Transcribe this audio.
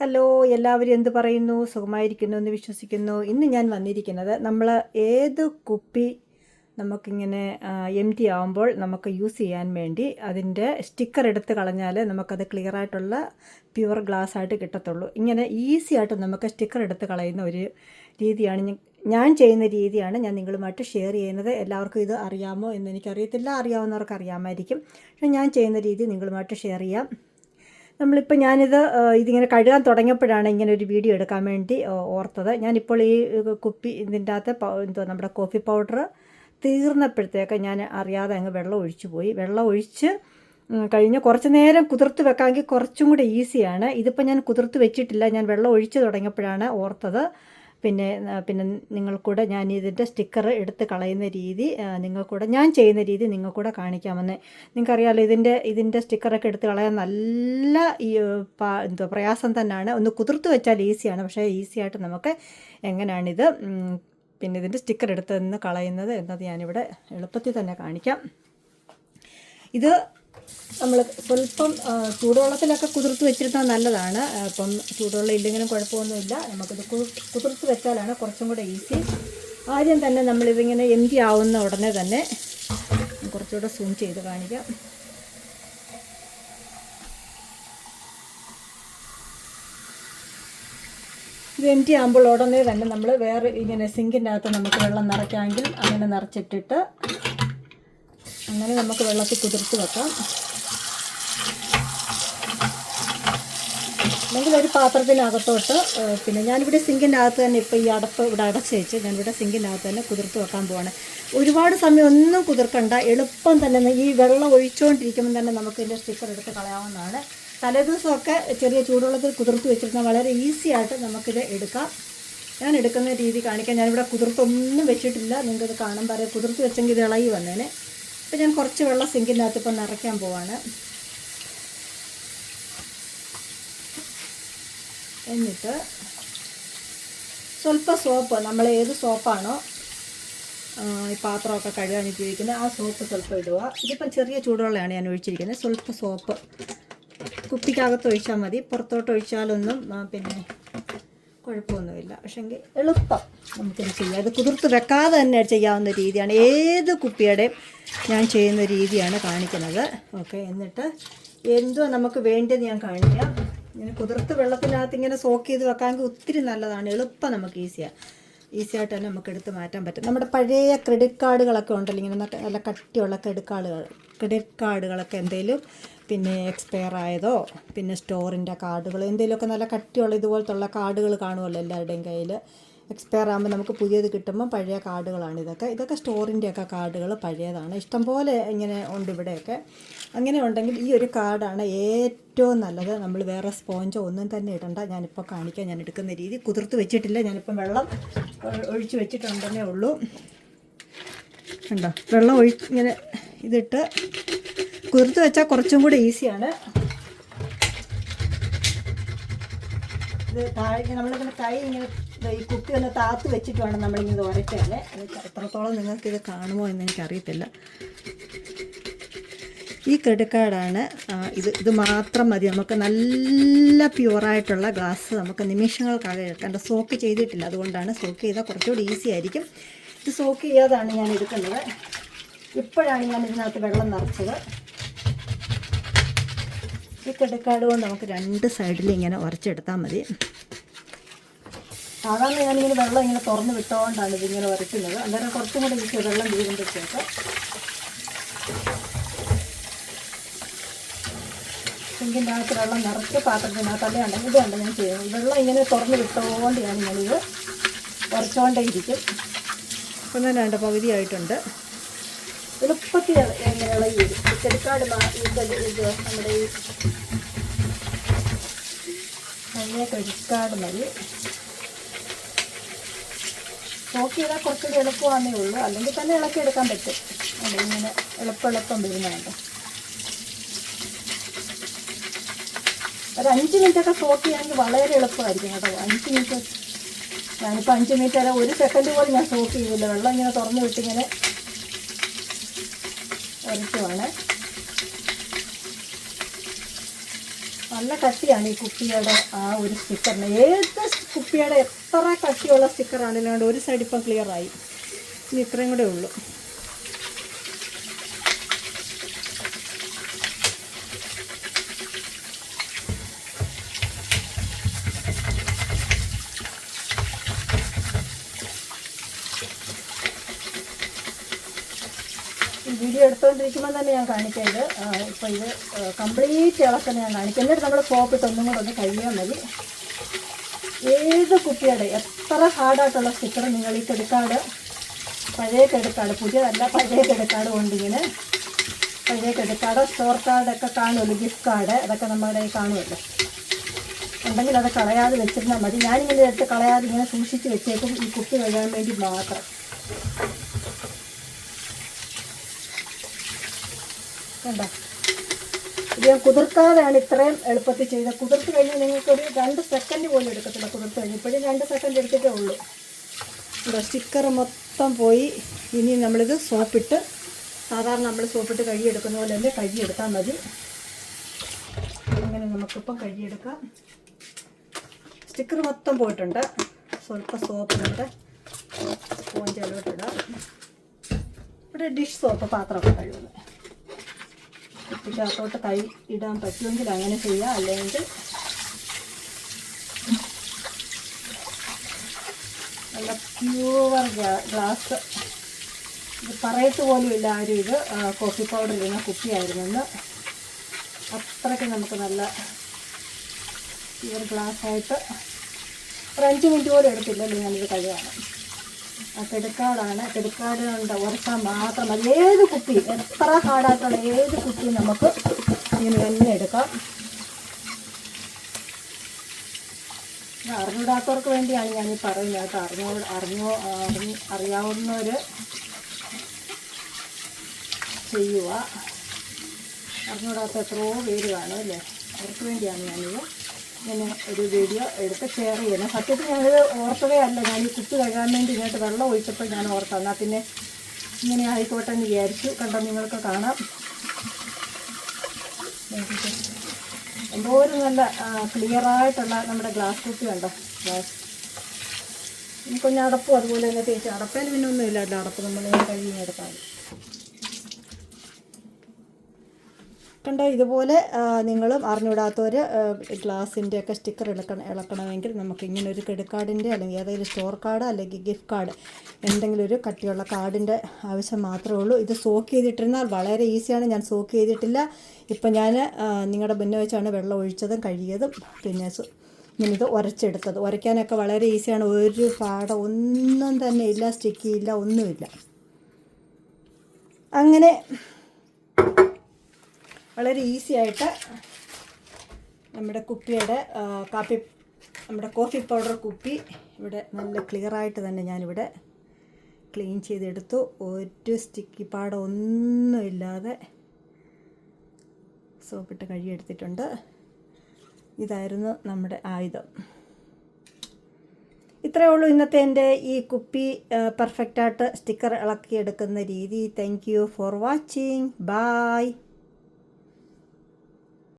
Hello എല്ലാവരും എന്ത് പറയുന്നു? സുഖമായിരിക്കുന്നു എന്ന് വിശ്വസിക്കുന്നു. ഇന്ന് ഞാൻ വന്നിരിക്കുന്നത് നമ്മൾ ഏത് കുപ്പി നമുക്കിങ്ങനെ എം ടി ആവുമ്പോൾ നമുക്ക് യൂസ് ചെയ്യാൻ വേണ്ടി അതിന്റെ സ്റ്റിക്കർ എടുത്ത് കളഞ്ഞാൽ നമുക്കത് ക്ലിയർ ആയിട്ടുള്ള പ്യുവർ ഗ്ലാസ് ആയിട്ട് കിട്ടത്തുള്ളൂ. ഇങ്ങനെ ഈസി ആയിട്ട് നമുക്ക് സ്റ്റിക്കർ എടുത്ത് കളയുന്ന ഒരു രീതിയാണ് ഞാൻ ചെയ്യുന്ന രീതിയാണ് ഞാൻ നിങ്ങളുമായിട്ട് ഷെയർ ചെയ്യുന്നത്. എല്ലാവർക്കും ഇത് അറിയാമോ എന്ന് എനിക്കറിയത്തില്ല. അറിയാവുന്നവർക്ക് അറിയാമായിരിക്കും. പക്ഷേ ഞാൻ ചെയ്യുന്ന രീതി നിങ്ങളുമായിട്ട് ഷെയർ ചെയ്യാം. നമ്മളിപ്പോൾ ഞാനിത് ഇതിങ്ങനെ കഴുകാൻ തുടങ്ങിയപ്പോഴാണ് ഇങ്ങനെ ഒരു വീഡിയോ എടുക്കാൻ വേണ്ടി ഓർത്തത്. ഞാനിപ്പോൾ ഈ കുപ്പി ഇതിന്റെ അകത്ത് എന്തോ നമ്മുടെ കോഫി പൗഡർ തീർന്നപ്പോഴത്തേക്ക് ഞാൻ അറിയാതെ അങ്ങ് വെള്ളം ഒഴിച്ചു പോയി. വെള്ളം ഒഴിച്ച് കഴിഞ്ഞ് കുറച്ച് നേരം കുതിർത്ത് വെക്കാമെങ്കിൽ കുറച്ചും കൂടെ ഈസിയാണ്. ഇതിപ്പോൾ ഞാൻ കുതിർത്ത് വെച്ചിട്ടില്ല. ഞാൻ വെള്ളം ഒഴിച്ച് തുടങ്ങിയപ്പോഴാണ് ഓർത്തത്. പിന്നെ പിന്നെ നിങ്ങൾക്കൂടെ ഞാൻ ഇതിന്റെ സ്റ്റിക്കർ എടുത്ത് കളയുന്ന രീതി നിങ്ങൾ നിങ്ങൾക്കൂടെ ഞാൻ ചെയ്യുന്ന രീതി നിങ്ങൾക്കൂടെ കാണിക്കാമെന്ന്. നിങ്ങൾക്കറിയാമല്ലോ ഇതിന്റെ ഇതിന്റെ സ്റ്റിക്കറൊക്കെ എടുത്ത് കളയാൻ നല്ല ഈ എന്തോ പ്രയാസം തന്നെയാണ്. ഒന്ന് കുതിർത്ത് വെച്ചാൽ ഈസിയാണ് പക്ഷേ ഈസി ആയിട്ട് നമുക്ക് എങ്ങനെയാണിത് പിന്നെ ഇതിന്റെ സ്റ്റിക്കർ എടുത്ത് നിന്ന് കളയുന്നത് എന്നത് ഞാനിവിടെ എളുപ്പത്തിൽ തന്നെ കാണിക്കാം. ഇത് നമ്മൾ സ്വല്പം ചൂടുവെള്ളത്തിലൊക്കെ കുതിർത്ത് വെച്ചിരുന്നാൽ നല്ലതാണ്. അപ്പം ചൂടുവെള്ളം ഇല്ലെങ്കിലും കുഴപ്പമൊന്നുമില്ല. നമുക്കിത് കുതിർത്ത് വെച്ചാലാണ് കുറച്ചും കൂടെ ഈസി. ആദ്യം തന്നെ നമ്മളിതിങ്ങനെ എംതി ആവുന്ന ഉടനെ തന്നെ കുറച്ചുകൂടെ സൂം ചെയ്ത് കാണിക്കാം. ഇത് എംറ്റി ആകുമ്പോൾ ഉടനെ തന്നെ നമ്മൾ വേറെ ഇങ്ങനെ സിങ്കിന്റെ അകത്ത് നമുക്ക് വെള്ളം നിറയ്ക്കാമെങ്കിൽ അങ്ങനെ നിറച്ചിട്ടിട്ട് അങ്ങനെ നമുക്ക് വെള്ളത്തിൽ കുതിർത്ത് വെക്കാം. അല്ലെങ്കിൽ ഒരു പാത്രത്തിനകത്തോട്ട് പിന്നെ ഞാനിവിടെ സിങ്കിന്റെ അകത്ത് തന്നെ ഇപ്പോൾ ഈ അടപ്പ് ഇവിടെ അടച്ച് വെച്ച് ഞാനിവിടെ സിങ്കിന്റെ അകത്ത് തന്നെ കുതിർത്ത് വെക്കാൻ പോവാണ്. ഒരുപാട് സമയം ഒന്നും കുതിർക്കണ്ട. എളുപ്പം തന്നെ ഈ വെള്ളം ഒഴിച്ചുകൊണ്ടിരിക്കുമ്പോൾ തന്നെ നമുക്ക് ഇതിന്റെ സ്റ്റിക്കർ എടുത്ത് കളയാവുന്നതാണ്. തലേദിവസമൊക്കെ ചെറിയ ചൂടുവെള്ളത്തിൽ കുതിർത്ത് വെച്ചിരുന്നാൽ വളരെ ഈസി ആയിട്ട് നമുക്കിത് എടുക്കാം. ഞാൻ എടുക്കുന്ന രീതി കാണിക്കാൻ ഞാനിവിടെ കുതിർത്തൊന്നും വെച്ചിട്ടില്ല. നിങ്ങൾക്കത് കാണാൻ പറയാം കുതിർത്ത് വെച്ചെങ്കിൽ ഇത് ഇളകി വന്നേനെ. ഇപ്പം ഞാൻ കുറച്ച് വെള്ളം സിങ്കിനകത്ത് ഇപ്പം നിറയ്ക്കാൻ പോവാണ്. എന്നിട്ട് സ്വല്പം സോപ്പ് നമ്മൾ ഏത് സോപ്പാണോ ഈ പാത്രമൊക്കെ കഴുകാൻ ഉപയോഗിക്കുന്നത് ആ സോപ്പ് സ്വല്പം ഇടുക. ഇതിപ്പം ചെറിയ ചൂടുവെള്ളമാണ് ഞാൻ ഒഴിച്ചിരിക്കുന്നത്. സ്വല്പം സോപ്പ്. കുപ്പിക്കകത്ത് ഒഴിച്ചാൽ മതി. പുറത്തോട്ട് ഒഴിച്ചാലൊന്നും പിന്നെ കുഴപ്പമൊന്നുമില്ല. പക്ഷെങ്കിൽ എളുപ്പം നമുക്കിത് ചെയ്യാം. ഇത് കുതിർത്ത് വെക്കാതെ തന്നെ ചെയ്യാവുന്ന രീതിയാണ്. ഏത് കുപ്പിയുടെയും ഞാൻ ചെയ്യുന്ന രീതിയാണ് കാണിക്കുന്നത്. ഓക്കെ എന്നിട്ട് എന്തോ നമുക്ക് വേണ്ടത് ഞാൻ കാണിക്കാം. ഇങ്ങനെ കുതിർത്ത് വെള്ളത്തിനകത്ത് ഇങ്ങനെ സോക്ക് ചെയ്ത് വെക്കാമെങ്കിൽ ഒത്തിരി നല്ലതാണ്. എളുപ്പം നമുക്ക് ഈസിയാണ് ഈസി ആയിട്ട് തന്നെ നമുക്ക് എടുത്ത് മാറ്റാൻ പറ്റും. നമ്മുടെ പഴയ ക്രെഡിറ്റ് കാർഡുകളൊക്കെ ഉണ്ടല്ലോ ഇങ്ങനെ നല്ല- കട്ടിയുള്ള ക്രെഡിറ്റ് കാർഡുകൾ ക്രെഡിറ്റ് കാർഡുകളൊക്കെ എന്തെങ്കിലും പിന്നെ എക്സ്പയർ ആയതോ പിന്നെ സ്റ്റോറിന്റെ കാർഡുകൾ എന്തെങ്കിലുമൊക്കെ നല്ല കട്ടിയുള്ള ഇതുപോലത്തുള്ള കാർഡുകൾ കാണുമല്ലോ എല്ലാവരുടെയും കയ്യിൽ എക്സ്പയർ ആകുമ്പോൾ നമുക്ക് പുതിയത് കിട്ടുമ്പോൾ പഴയ കാർഡുകളാണ് ഇതൊക്കെ. ഇതൊക്കെ സ്റ്റോറിന്റെയൊക്കെ കാർഡുകൾ പഴയതാണ്. ഇഷ്ടംപോലെ ഇങ്ങനെ ഉണ്ട് ഇവിടെയൊക്കെ. അങ്ങനെ ഉണ്ടെങ്കിൽ ഈ ഒരു കാർഡാണ് ഏറ്റവും നല്ലത്. നമ്മൾ വേറെ സ്പോഞ്ചോ ഒന്നും തന്നെ ഇടണ്ട. ഞാനിപ്പോൾ കാണിക്കാം. ഞാൻ എടുക്കുന്ന രീതി. കുതിർത്ത് വെച്ചിട്ടില്ല. ഞാനിപ്പം വെള്ളം ഒഴിച്ച് വെച്ചിട്ടുണ്ടെന്നേ ഉള്ളൂ. ഉണ്ടോ വെള്ളം ഒഴി ഇങ്ങനെ ഇതിട്ട് കുതിർത്ത് വെച്ചാൽ കുറച്ചും കൂടി ഈസിയാണ്. ഇത് താഴെ നമ്മളിങ്ങനെ കൈ ഇങ്ങനെ ഈ കുത്തി ഒന്ന് താത്ത് വെച്ചിട്ട് വേണം നമ്മളിങ്ങനെ ഉരട്ടല്ലേ എത്രത്തോളം നിങ്ങൾക്കിത് കാണുമോ എന്ന് എനിക്കറിയത്തില്ല. ഈ ക്രെഡിറ്റ് കാർഡാണ് ഇത് ഇത് മാത്രം മതി. നമുക്ക് നല്ല പ്യുവറായിട്ടുള്ള ഗ്ലാസ് നമുക്ക് നിമിഷങ്ങൾക്കാകെ എടുക്കേണ്ട സോക്ക് ചെയ്തിട്ടില്ല. അതുകൊണ്ടാണ് സോക്ക് ചെയ്താൽ കുറച്ചുകൂടി ഈസി ആയിരിക്കും. ഇത് സോക്ക് ചെയ്യാതാണ് ഞാൻ എടുക്കുന്നത്. ഇപ്പോഴാണ് ഞാൻ ഇതിനകത്ത് വെള്ളം നിറച്ചത്. ഈ കിടക്കാട് കൊണ്ട് നമുക്ക് രണ്ട് സൈഡിൽ ഇങ്ങനെ ഉരച്ചെടുത്താൽ മതി. സാധാരണ ഞാനിങ്ങനെ വെള്ളം ഇങ്ങനെ തുറന്ന് വിട്ടുകൊണ്ടാണ് ഇതിങ്ങനെ ഉരയ്ക്കുന്നത് അന്നേരം കുറച്ചും കൂടി എനിക്ക് വെള്ളം വീഴുമ്പോഴത്തേക്ക് സിങ്കിന്റെ അകത്ത് വെള്ളം നിറച്ച് പാത്രത്തിനകത്ത് അല്ലേ ഉണ്ടെങ്കിൽ ഇത് കണ്ട് ഞാൻ ചെയ്യുന്നത്. വെള്ളം ഇങ്ങനെ തുറന്ന് വിട്ടുകൊണ്ട് ഞാൻ ഞാനിത് ഉരച്ചുകൊണ്ടേ ഇരിക്കും. ഒന്നും വേണ്ട പകുതിയായിട്ടുണ്ട് എളുപ്പത്തിൽ ഇങ്ങനെ ഇളകി വരും ചെടുക്കാട് ഇത് നമ്മുടെ ഈ നല്ല കഴുക്കാട് മതി. നോക്കി ചെയ്താൽ കുറച്ചുകൂടി എളുപ്പമാണേ ഉള്ളൂ. അല്ലെങ്കിൽ തന്നെ ഇളക്കി എടുക്കാൻ പറ്റും. അതെ ഇങ്ങനെ എളുപ്പം എളുപ്പം വരുന്നുണ്ട് ഒരു അഞ്ച് മിനിറ്റ് ഒക്കെ സോക്ക് ചെയ്യാണെങ്കിൽ വളരെ എളുപ്പമായിരിക്കും കേട്ടോ. അഞ്ച് മിനിറ്റ് ഞാനിപ്പോൾ അഞ്ച് മിനിറ്റ് അല്ല ഒരു സെക്കൻഡ് പോലും ഞാൻ സോക്ക് ചെയ്തില്ല വെള്ളം ഇങ്ങനെ തുറന്നു വിട്ടിങ്ങനെ ഉരയ്ക്കുവാണ് നല്ല കട്ടിയാണ് ഈ കുപ്പിയുടെ ആ ഒരു സ്റ്റിക്കറിന് ഏത് കുപ്പിയുടെ എത്ര കട്ടിയുള്ള സ്റ്റിക്കറാണെങ്കിലും ഒരു സൈഡ് ഇപ്പം ക്ലിയറായി ഇനി ഇത്രയും കൂടെ ഉള്ളൂ ഈ വീഡിയോ എടുത്തുകൊണ്ടിരിക്കുമ്പോൾ തന്നെ ഞാൻ കാണിക്കാം ഇത് ഇപ്പോൾ ഇത് കംപ്ലീറ്റ് ഇളക്കം ഞാൻ കാണിക്കാം. എന്നിട്ട് നമ്മൾ സോപ്പിട്ട് ഒന്നും കൂടെ ഒന്ന് കഴിയാൻ മതി. ഏത് കുപ്പിയുടെ എത്ര ഹാർഡായിട്ടുള്ള സ്റ്റിക്കർ നിങ്ങൾ ഈ കെടുക്കാട് പഴയ കെടുക്കാട് പുതിയതല്ല പഴയ കെടുക്കാട് കൊണ്ടിങ്ങനെ പഴയ കെടുക്കാട് സ്റ്റോർ കാർഡൊക്കെ കാണുമല്ലോ ഗിഫ്റ്റ് കാർഡ് അതൊക്കെ നമ്മുടെ കയ്യിൽ കാണുമല്ലോ. ഉണ്ടെങ്കിൽ അത് കളയാതെ വെച്ചിരുന്നാൽ മതി. ഞാനിങ്ങനെ എടുത്ത് കളയാതെ ഇങ്ങനെ സൂക്ഷിച്ച് വെച്ചേക്കും ഈ കുപ്പി കഴിയാൻ വേണ്ടി മാത്രം. കണ്ടോ? ഇത് ഞാൻ കുതിർക്കാതെയാണ് ഇത്രയും എളുപ്പത്തിൽ ചെയ്തത്. കുതിർത്ത് കഴിഞ്ഞാൽ നിങ്ങൾക്ക് ഒരു രണ്ട് സെക്കൻഡ് പോലും എടുക്കത്തില്ല കുതിർത്ത് കഴിഞ്ഞ് ഇപ്പോഴും രണ്ട് സെക്കൻഡ് എടുത്തിട്ടേ ഉള്ളൂ. ഇവിടെ സ്റ്റിക്കർ മൊത്തം പോയി. ഇനി നമ്മളിത് സോപ്പിട്ട് സാധാരണ നമ്മൾ സോപ്പിട്ട് കഴുകിയെടുക്കുന്ന പോലെ തന്നെ കഴുകിയെടുത്താൽ മതി. അങ്ങനെ നമുക്കിപ്പം കഴുകിയെടുക്കാം. സ്റ്റിക്കർ മൊത്തം പോയിട്ടുണ്ട്. സ്വല്പം സോപ്പ് നമ്മുടെ സ്പോഞ്ച് അലോട്ടിടാം ഇവിടെ ഡിഷ് സോപ്പ് പാത്രമൊക്കെ കഴുകുന്നത്. കുപ്പിക്കകത്തോട്ട് കൈ ഇടാൻ പറ്റുമെങ്കിൽ അങ്ങനെ ചെയ്യാം. അല്ലെങ്കിൽ നല്ല പ്യൂവർ ഗ്ലാസ്. ഇത് പറയത്ത് ഇല്ല ആരും ഇത്. കോഫി പൗഡർ ഇടുന്ന കുപ്പിയായിരുന്നെന്ന്. അത്രയ്ക്ക് നമുക്ക് നല്ല പ്യൂർ ഗ്ലാസ് ആയിട്ട്. ഒരു അഞ്ച് മിനിറ്റ് പോലും എടുത്തില്ലല്ലോ ഞാനിത് കഴിയാണ് ആ കെടുക്കാടാണ് കെടുക്കാട് കൊണ്ട് ഉരച്ചാൽ മാത്രം മതി ഏത് കുപ്പി? എത്ര ഹാർഡായിട്ടുള്ള ഏത് കുപ്പി നമുക്ക് ഇങ്ങനെ തന്നെ എടുക്കാം. അറിഞ്ഞൂടാത്തവർക്ക് വേണ്ടിയാണ് ഞാൻ ഈ പറയുന്നത് അറിഞ്ഞോ അറിഞ്ഞോ അറിഞ്ഞ് അറിയാവുന്നവർ ചെയ്യുക. അറിഞ്ഞൂടാത്ത എത്രയോ പേര് കാണും അല്ലേ? അവർക്ക് വേണ്ടിയാണ് ഞാനിത് ഇങ്ങനെ ഒരു വീഡിയോ എടുത്ത് ഷെയർ ചെയ്യണം. സത്യത്തിൽ ഞാനത് ഓർത്തതയല്ല. ഞാൻ ഈ കുത്തി കഴുകാൻ വേണ്ടി ഇങ്ങോട്ട് വെള്ളം ഒഴിച്ചപ്പോൾ ഞാൻ ഓർത്തു. എന്നാൽ പിന്നെ ഇങ്ങനെ ആയിക്കോട്ടെ എന്ന് വിചാരിച്ചു. കണ്ടോ നിങ്ങൾക്ക് കാണാം. എന്തോരം നല്ല ക്ലിയറായിട്ടുള്ള നമ്മുടെ ഗ്ലാസ് കുപ്പി കണ്ടോ? ഗ്ലാസ് ഇനി കൊഞ്ഞടപ്പും അതുപോലെ തന്നെ തേച്ച്. അടപ്പേൽ പിന്നെ ഒന്നുമില്ല. അടപ്പ് നമ്മൾ കഴുകി എടുത്താൽ മതി കണ്ടോ ഇതുപോലെ നിങ്ങളും അറിഞ്ഞുവിടാത്തവർ ഗ്ലാസിന്റെ ഒക്കെ സ്റ്റിക്കർ ഇളക്കണം ഇളക്കണമെങ്കിൽ നമുക്ക് ഇങ്ങനെ ഒരു ക്രെഡിറ്റ് കാർഡിന്റെ അല്ലെങ്കിൽ ഏതെങ്കിലും സ്റ്റോർ കാർഡ് അല്ലെങ്കിൽ ഗിഫ്റ്റ് കാർഡ് എന്തെങ്കിലും ഒരു കട്ടിയുള്ള കാർഡിന്റെ ആവശ്യം മാത്രമേ ഉള്ളൂ. ഇത് സോക്ക് ചെയ്തിട്ടിരുന്നാൽ വളരെ ഈസിയാണ്. ഞാൻ സോക്ക് ചെയ്തിട്ടില്ല. ഇപ്പം ഞാൻ നിങ്ങളുടെ മുന്നേ വെച്ചാണ് വെള്ളം ഒഴിച്ചതും കഴുകിയതും പിന്നെ ഞാനിത് ഉരച്ചെടുത്തത്. ഉരയ്ക്കാനൊക്കെ വളരെ ഈസിയാണ്. ഒരു പാടം ഒന്നും തന്നെ ഇല്ല സ്റ്റിക്കിയില്ല ഒന്നുമില്ല. അങ്ങനെ വളരെ ഈസി ആയിട്ട് നമ്മുടെ കുപ്പിയുടെ കാപ്പി നമ്മുടെ കോഫി പൗഡർ കുപ്പി ഇവിടെ നല്ല ക്ലിയറായിട്ട് തന്നെ ഞാനിവിടെ ക്ലീൻ ചെയ്തെടുത്തു. ഒരു സ്റ്റിക്കി പാടം ഒന്നുമില്ലാതെ സോപ്പിട്ട് കഴുകിയെടുത്തിട്ടുണ്ട് ഇതായിരുന്നു നമ്മുടെ ആയുധം. ഇത്രയേ ഉള്ളൂ ഇന്നത്തെ എന്റെ ഈ കുപ്പി പെർഫെക്റ്റായിട്ട് സ്റ്റിക്കർ ഇളക്കിയെടുക്കുന്ന രീതി. Thank you for watching bye